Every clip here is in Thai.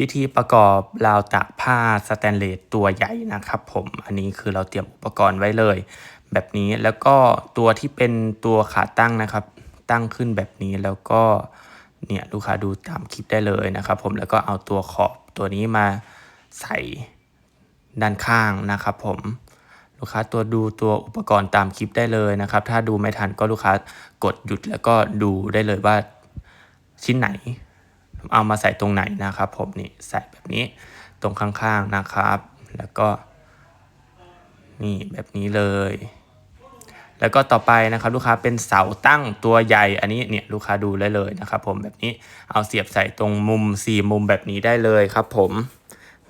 วิธีประกอบราวตากผ้าสแตนเลสตัวใหญ่นะครับผมอันนี้คือเราเตรียมอุปกรณ์ไว้เลย แบบนี้แล้วก็ตัวที่เป็นตัวขาตั้งนะครับ ตั้งขึ้นแบบนี้แล้วก็เนี่ยลูกค้าดูตามคลิปได้เลยนะครับ ผมแล้วก็เอาตัวขอบตัวนี้มาใส่ด้านข้างนะครับ ผมลูกค้าตัวดูตัวอุปกรณ์ตามคลิปได้เลยนะครับ ถ้าดูไม่ทันก็ลูกค้ากดหยุดแล้วก็ดูได้เลยว่าชิ้นไหน เอามาใส่ตรงไหนนะครับผมนี่ใส่แบบนี้ตรงข้างๆนะครับ แล้วก็นี่แบบนี้เลย แล้วก็ต่อไปนะครับลูกค้าเป็นเสาตั้งตัวใหญ่อันนี้เนี่ยลูกค้าดูได้เลยนะครับผมแบบนี้เอาเสียบใส่ตรงมุมสี่มุมแบบนี้ได้เลยครับผม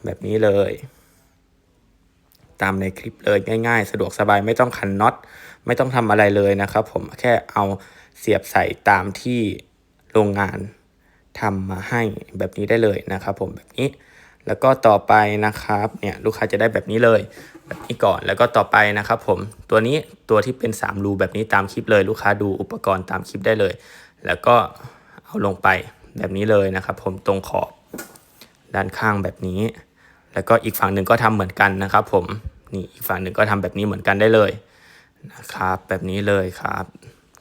แบบนี้เลย ตามในคลิปเลยง่ายๆ สะดวกสบายไม่ต้องขันน็อตไม่ต้องทำอะไรเลยนะครับผมแค่เอาเสียบใส่ตามที่โรงงาน ทำมาให้แบบนี้ได้เลยนะครับ ผมแบบนี้ แล้วก็ต่อไปนะครับเนี่ยลูกค้าจะได้แบบนี้เลยแบบนี้ก่อนแล้วก็ต่อไปนะครับ ผมตัวนี้ตัวที่เป็น3รูแบบนี้ตามคลิปเลย ลูกค้าดูอุปกรณ์ตามคลิปได้เลย แล้วก็เอาลงไปแบบนี้เลยนะครับ ผมตรงขอบด้านข้างแบบนี้ แล้วก็อีกฝั่งหนึ่งก็ทำเหมือนกันนะครับ ผมนี่อีกฝั่งหนึ่งก็ทำแบบนี้เหมือนกันได้เลยนะครับ แบบนี้เลยครับ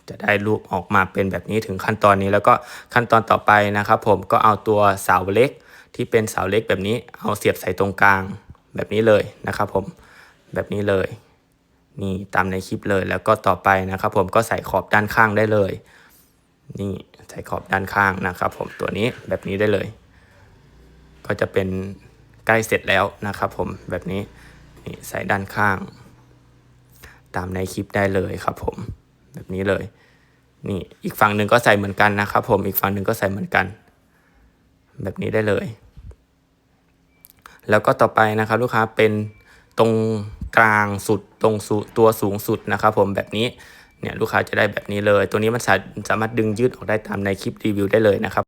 จะได้รูปออกมาเป็นแบบนี้ถึงขั้นตอนนี้ แล้วก็ขั้นตอนต่อไปนะครับผมก็เอาตัวเสาเล็กที่เป็นเสาเล็กแบบนี้เอาเสียบใส่ตรงกลางแบบนี้เลยนะครับผมแบบนี้เลย นี่ตามในคลิปเลยแล้วก็ต่อไปนะครับผมก็ใส่ขอบด้านข้างได้เลย นี่ใส่ขอบด้านข้างนะครับผมตัวนี้แบบนี้ได้เลย ก็จะเป็นใกล้เสร็จแล้วนะครับผมแบบนี้นี่ใส่ด้านข้าง ตามในคลิปได้เลยครับผม นี้เลย นี่อีกฝั่งหนึ่งก็ใส่เหมือนกันนะครับผมอีกฝั่งหนึ่งก็ใส่เหมือนกัน แบบนี้ได้เลย แล้วก็ต่อไปนะครับลูกค้าเป็นตรงกลางสุดตรงสูตัวสูงสุดนะครับผมแบบนี้เนี่ยลูกค้าจะได้แบบนี้เลย ตัวนี้มันสามารถดึงยืดออกได้ตามในคลิปรีวิวได้เลยนะครับ